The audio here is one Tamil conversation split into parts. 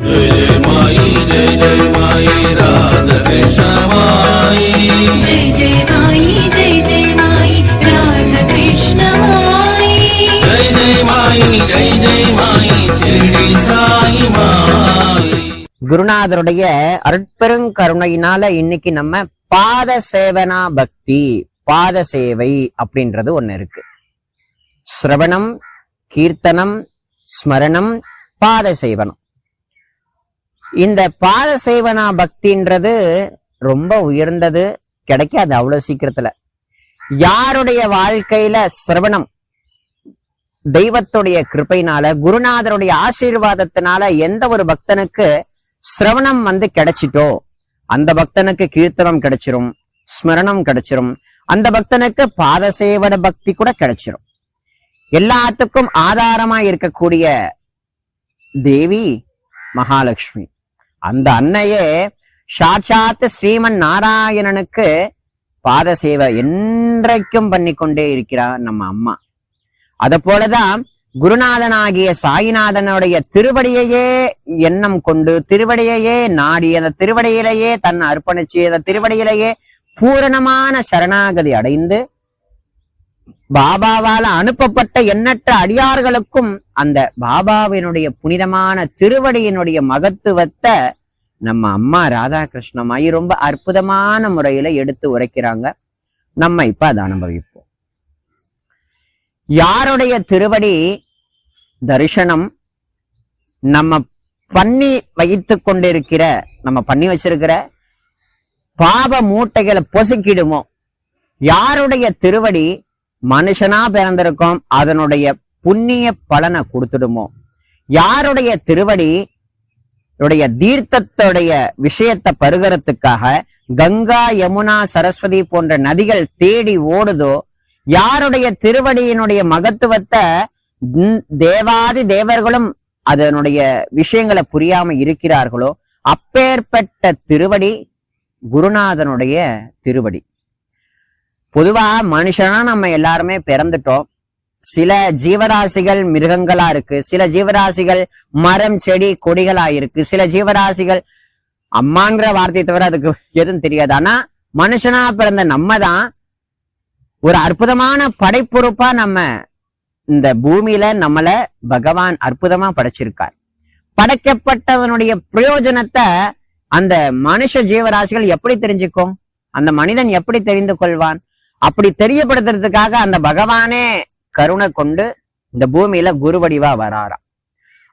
जय जय माई जय जय माई राधा कृष्ण माई जय जय माई जय जय माई राधा कृष्ण माई जय जय माई जय जय माई शिरडी साई माई குருநாதருடைய அருட்பெருங்கருணையினால இன்னைக்கு நம்ம பாத சேவனா பக்தி பாத சேவை அப்படின்றது ஒண்ணு இருக்கு சிரவணம் கீர்த்தனம் ஸ்மரணம் பாத சேவனம் இந்த பாத சேவனா பக்தின்றது ரொம்ப உயர்ந்தது கிடைக்காது அவ்வளவு சீக்கிரத்துல. யாருடைய வாழ்க்கையில சிரவணம் தெய்வத்துடைய கிருபையினால குருநாதருடைய ஆசீர்வாதத்தினால எந்த ஒரு பக்தனுக்கு சிரவணம் வந்து கிடைச்சிட்டோ அந்த பக்தனுக்கு கீர்த்தனம் கிடைச்சிரும் ஸ்மரணம் கிடைச்சிரும். அந்த பக்தனுக்கு பாதசேவன பக்தி கூட கிடைச்சிரும். எல்லாத்துக்கும் ஆதாரமா இருக்கக்கூடிய தேவி மகாலட்சுமி. அந்த அன்னையே சாட்சாத் ஸ்ரீமன் நாராயணனுக்கு பாத சேவை என்றைக்கும் பண்ணி கொண்டே இருக்கிறார் நம்ம அம்மா. அத போலதான் குருநாதனாகிய சாயிநாதனுடைய திருவடியையே எண்ணம் கொண்டு திருவடியையே நாடி அந்த திருவடியிலேயே தன்னை அர்ப்பணிச்சு அந்த திருவடியிலேயே பூரணமான சரணாகதி அடைந்து பாபாவால அனுப்பப்பட்ட எண்ணற்ற அடியார்களுக்கும் அந்த பாபாவினுடைய புனிதமான திருவடியினுடைய மகத்துவத்தை நம்ம அம்மா ராதாகிருஷ்ணமாயி ரொம்ப அற்புதமான முறையில எடுத்து உரைக்கிறாங்க. நம்ம இப்ப அதை அனுபவிப்போம். யாருடைய திருவடி? தரிசனம். நம்ம பண்ணி வைத்து கொண்டிருக்கிற நம்ம பண்ணி வச்சிருக்கிற பாவ மூட்டைகளை பொசுக்கிடுமோ? யாருடைய திருவடி? மனுஷனா பிறந்திருக்கோம் அதனுடைய புண்ணிய பலனை கொடுத்துடுமோ? யாருடைய திருவடி உடைய தீர்த்தத்துடைய விஷயத்தை பருகிறதுக்காக கங்கா யமுனா சரஸ்வதி போன்ற நதிகள் தேடி ஓடுதோ யாருடைய திருவடியினுடைய மகத்துவத்தை தேவாதி தேவர்களும் அதனுடைய விஷயங்களை புரியாம இருக்கிறார்களோ அப்பேற்பட்ட திருவடி குருநாதனுடைய திருவடி. பொதுவா மனுஷனா நம்ம எல்லாருமே பிறந்துட்டோம். சில ஜீவராசிகள் மிருகங்களா இருக்கு. சில ஜீவராசிகள் மரம் செடி கொடிகளா இருக்கு. சில ஜீவராசிகள் அம்மாங்கிற வார்த்தையை தவிர அதுக்கு எதுவும் தெரியாது. ஆனா மனுஷனா பிறந்த நம்ம தான் ஒரு அற்புதமான படைப்புறுப்பா நம்ம இந்த பூமியில நம்மள பகவான் அற்புதமா படைச்சிருக்கார். படைக்கப்பட்டதனுடைய பிரயோஜனத்தை அந்த மனுஷ ஜீவராசிகள் எப்படி தெரிஞ்சுக்கும்? அந்த மனிதன் எப்படி தெரிந்து கொள்வான்? அப்படி தெரியப்படுத்துறதுக்காக அந்த பகவானே கருணை கொண்டு இந்த பூமியில குருவடிவா வராராம்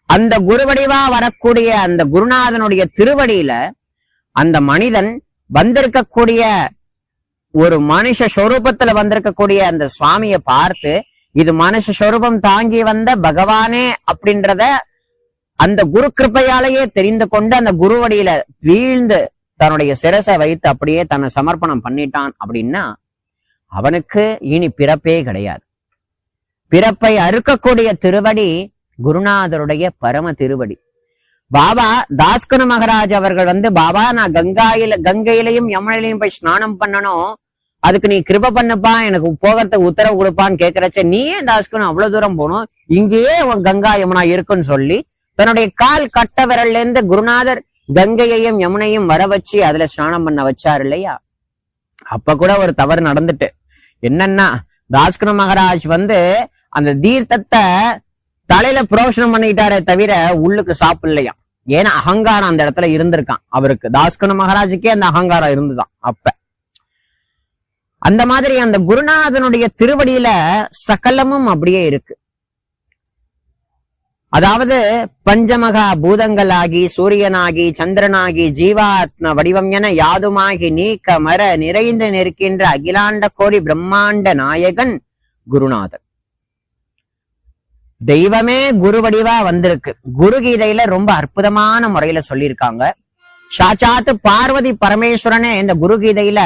அந்த குருவடிவா வரக்கூடிய அந்த குருநாதனுடைய திருவடியில அந்த மனிதன் வந்திருக்கக்கூடிய ஒரு மனுஷ சொரூபத்துல வந்திருக்கக்கூடிய அந்த சுவாமியை பார்த்து இது மனுஷ சொரூபம் தாங்கி வந்த பகவானே அப்படின்றத அந்த குரு கிருப்பையாலேயே தெரிந்து கொண்டு அந்த குருவடியில வீழ்ந்து தன்னுடைய சிரசை வைத்து அப்படியே தன்னை சமர்ப்பணம் பண்ணிட்டான் அப்படின்னா அவனுக்கு இனி பிறப்பே கிடையாது. பிறப்பை அறுக்கக்கூடிய திருவடி குருநாதருடைய பரம திருவடி. பாபா தாஸ்கனு மகராஜ் அவர்கள் வந்து பாபா நான் கங்காயில கங்கையிலையும் யமுனையிலையும் போய் ஸ்நானம் பண்ணணும். அதுக்கு நீ கிருப பண்ணுப்பா எனக்கு போகிறதுக்கு உத்தரவு கொடுப்பான்னு கேக்குறச்ச நீ ஏன் தாஸ்கனு அவ்வளவு தூரம் போகணும். இங்கேயே உன் கங்கா யமுனா இருக்குன்னு சொல்லி தன்னுடைய கால் கட்ட விரல்ல இருந்து குருநாதர் கங்கையையும் யமுனையும் வர வச்சு அதுல ஸ்நானம் பண்ண வச்சார் இல்லையா? அப்ப கூட ஒரு தவறு நடந்துட்டு என்னன்னா தாஸ்கனு மகராஜ் வந்து அந்த தீர்த்தத்தை தலையில புரோஷனம் பண்ணிட்டாரே தவிர உள்ளுக்கு சாப்பிடலையா ஏன்னா அகங்காரம் அந்த இடத்துல இருந்திருக்கான் அவருக்கு. தாஸ்கனு மகாராஜுக்கே அந்த அகங்காரம் இருந்துதான் அப்ப. அந்த மாதிரி அந்த குருநாதனுடைய திருவடியில சகலமும் அப்படியே இருக்கு. அதாவது பஞ்சமகா பூதங்களாகி சூரியனாகி சந்திரனாகி ஜீவாத்ம வடிவம் என யாதுமாகி நீக்க மர நிறைந்து நிற்கின்ற அகிலாண்ட கோடி பிரம்மாண்ட நாயகன் குருநாதன் தெய்வமே குரு வடிவா வந்திருக்கு. குரு கீதையில ரொம்ப அற்புதமான முறையில சொல்லியிருக்காங்க. சாட்சாத்து பார்வதி பரமேஸ்வரனே இந்த குரு கீதையில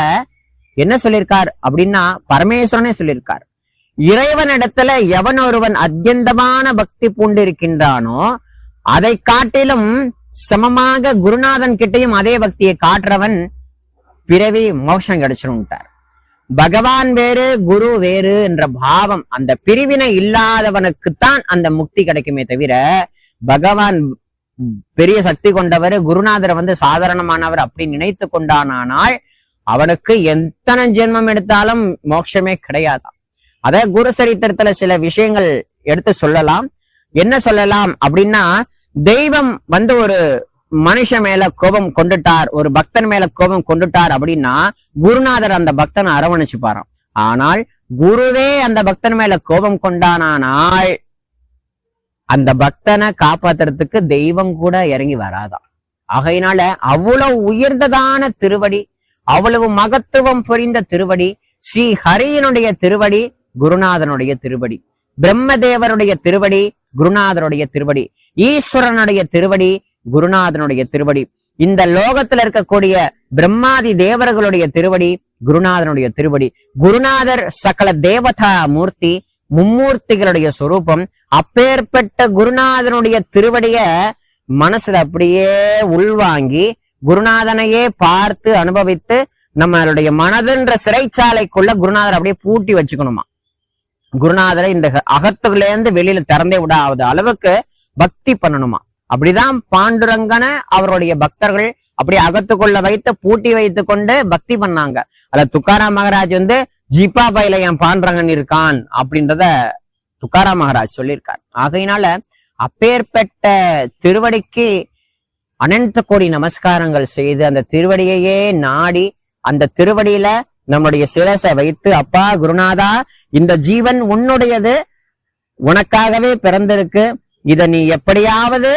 என்ன சொல்லியிருக்கார் அப்படின்னா பரமேஸ்வரனே சொல்லியிருக்கார். இறைவனிடத்துல எவன் ஒருவன் அத்தியந்தமான பக்தி பூண்டிருக்கின்றானோ அதை காட்டிலும் சமமாக குருநாதன் கிட்டையும் அதே பக்தியை காட்டுறவன் பிறவி மோஷம் கிடைச்சிருட்டார் பகவான் வேறு குரு வேறு என்ற பாவம் அந்த பிரிவினை இல்லாதவனுக்குத்தான் அந்த முக்தி கிடைக்குமே தவிர பகவான் பெரிய சக்தி கொண்டவர் குருநாதரை வந்து சாதாரணமானவர் அப்படி நினைத்து கொண்டானால் அவனுக்கு எத்தனை ஜென்மம் எடுத்தாலும் மோட்சமே கிடையாதாம். அத குருசரித்திரத்துல சில விஷயங்கள் எடுத்து சொல்லலாம். என்ன சொல்லலாம் அப்படின்னா தெய்வம் வந்து ஒரு மனுஷன் மேல கோபம் கொண்டுட்டார் ஒரு பக்தன் மேல கோபம் கொண்டுட்டார் அப்படின்னா குருநாதர் அந்த பக்தனை அரவணைச்சு பாரு ஆனால் குருவே அந்த பக்தன் மேல கோபம் கொண்டானால் அந்த பக்தனை காப்பாத்துறதுக்கு தெய்வம் கூட இறங்கி வராதான் ஆகையினால அவ்வளவு உயர்ந்ததான திருவடி அவ்வளவு மகத்துவம் புரிந்த திருவடி ஸ்ரீ ஹரியனுடைய திருவடி குருநாதனுடைய திருவடி பிரம்மதேவருடைய திருவடி குருநாதனுடைய திருவடி ஈஸ்வரனுடைய திருவடி குருநாதனுடைய திருவடி. இந்த லோகத்துல இருக்கக்கூடிய பிரம்மாதி தேவர்களுடைய திருவடி குருநாதனுடைய திருவடி. குருநாதர் சகல தேவதா மூர்த்தி மும்மூர்த்திகளுடைய சொரூபம். அப்பேற்பட்ட குருநாதனுடைய திருவடிய மனசுல அப்படியே உள்வாங்கி குருநாதனையே பார்த்து அனுபவித்து நம்மளுடைய மனதுன்ற சிறைச்சாலைக்குள்ள குருநாதர் அப்படியே பூட்டி வச்சுக்கணுமா? குருநாதரை இந்த அகத்துக்குள்ள இருந்து வெளியில திறந்தே விடாத அளவுக்கு பக்தி பண்ணணுமா? அப்படிதான் பாண்டுரங்கன அவருடைய பக்தர்கள் அப்படி அகத்துக்குள்ள வைத்து பூட்டி வைத்து கொண்டு பக்தி பண்ணாங்க. அதுல துக்காராம் மகராஜ் வந்து ஜிப்பா பையில என் பாண்டுரங்கன் இருக்கான் அப்படின்றத துக்காராம் மகராஜ் சொல்லியிருக்கார். ஆகையினால அப்பேற்பட்ட திருவடிக்கு அனந்த கோடி நமஸ்காரங்கள் செய்து அந்த திருவடியையே நாடி அந்த திருவடியில நம்முடைய சிரசை வைத்து அப்பா குருநாதா இந்த ஜீவன் உன்னுடையது. உனக்காகவே பிறந்திருக்கு. இத நீ எப்படியாவது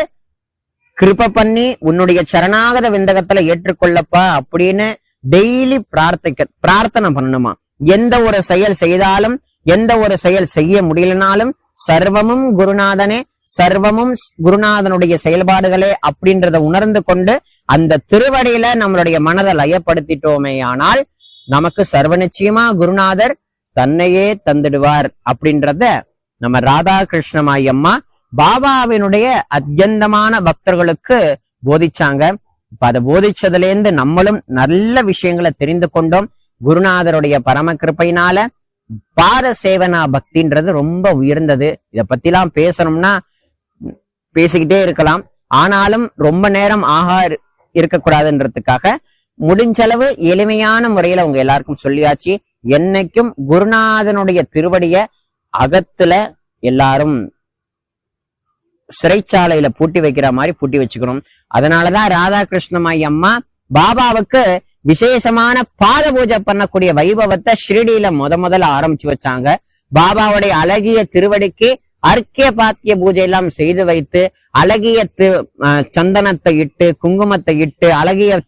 கிருப பண்ணி உன்னுடைய சரணாகத விந்தகத்துல ஏற்றுக்கொள்ளப்பா அப்படின்னு டெய்லி பிரார்த்திக்க பிரார்த்தனை பண்ணணுமா? எந்த ஒரு செயல் செய்தாலும் எந்த ஒரு செயல் செய்ய முடியலனாலும் சர்வமும் குருநாதனே சர்வமும் குருநாதனுடைய செயல்பாடுகளே அப்படின்றத உணர்ந்து கொண்டு அந்த திருவடியில நம்மளுடைய மனதை லயப்படுத்திட்டோமே ஆனால் நமக்கு சர்வ நிச்சயமா குருநாதர் தன்னையே தந்துடுவார் அப்படின்றத நம்ம ராதாகிருஷ்ணமாய் அம்மா பாபாவினுடைய அத்தியந்தமான பக்தர்களுக்கு போதிச்சாங்க. இப்ப அதை போதிச்சதுல இருந்து நம்மளும் நல்ல விஷயங்களை தெரிந்து கொண்டோம். குருநாதருடைய பரம கிருப்பையினால பாத சேவனா பக்தின்றது ரொம்ப உயர்ந்தது. இதை பத்திலாம் பேசணும்னா பேசிக்கிட்டே இருக்கலாம். ஆனாலும் ரொம்ப நேரம் ஆகா இருக்கக்கூடாதுன்றதுக்காக முடிஞ்சளவு எளிமையான முறையில உங்க எல்லாருக்கும் சொல்லியாச்சு. என்னைக்கும் குருநாதனுடைய திருவடிய அகத்துல எல்லாரும் சிறைச்சாலையில பூட்டி வைக்கிற மாதிரி பூட்டி வச்சுக்கணும். அதனாலதான் ராதாகிருஷ்ணமாய் அம்மா பாபாவுக்கு விசேஷமான பாத பூஜை பண்ணக்கூடிய வைபவத்தை ஷிரடியில முத முதல்ல ஆரம்பிச்சு வச்சாங்க. பாபாவுடைய அழகிய திருவடிக்கு அர்க்கிய பாத்திய பூஜை எல்லாம் செய்து வைத்து அழகிய அஹ் சந்தனத்தை இட்டு குங்குமத்தை இட்டு அழகிய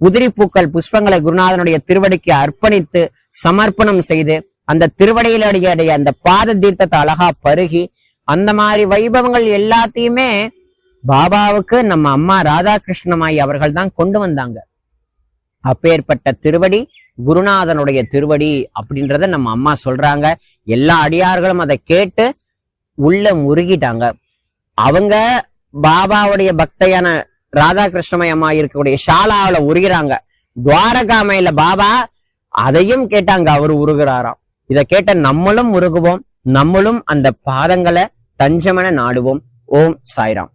உதிரி பூக்கள் புஷ்பங்களை குருநாதனுடைய திருவடிக்கு அர்ப்பணித்து சமர்ப்பணம் செய்து அந்த திருவடியிலுடைய அந்த பாத தீர்த்தத்தை அழகா பருகி அந்த மாதிரி வைபவங்கள் எல்லாத்தையுமே பாபாவுக்கு நம்ம அம்மா ராதாகிருஷ்ணமாயி அவர்கள் தான் கொண்டு வந்தாங்க. அப்பேற்பட்ட திருவடி குருநாதனுடைய திருவடி அப்படின்றத நம்ம அம்மா சொல்றாங்க. எல்லா அடியார்களும் அதை கேட்டு உள்ள முருகிட்டாங்க. அவங்க பாபாவுடைய பக்தையான ராதாகிருஷ்ணமயமா இருக்கக்கூடிய ஷாலாவுல உருகிறாங்க. துவாரகாமையில பாபா அதையும் கேட்டாங்க அவர் உருகிறாராம். இதை கேட்ட நம்மளும் உருகுவோம் நம்மளும் அந்த பாதங்களை தஞ்சமென நாடுவோம். ஓம் சாய்ராம்.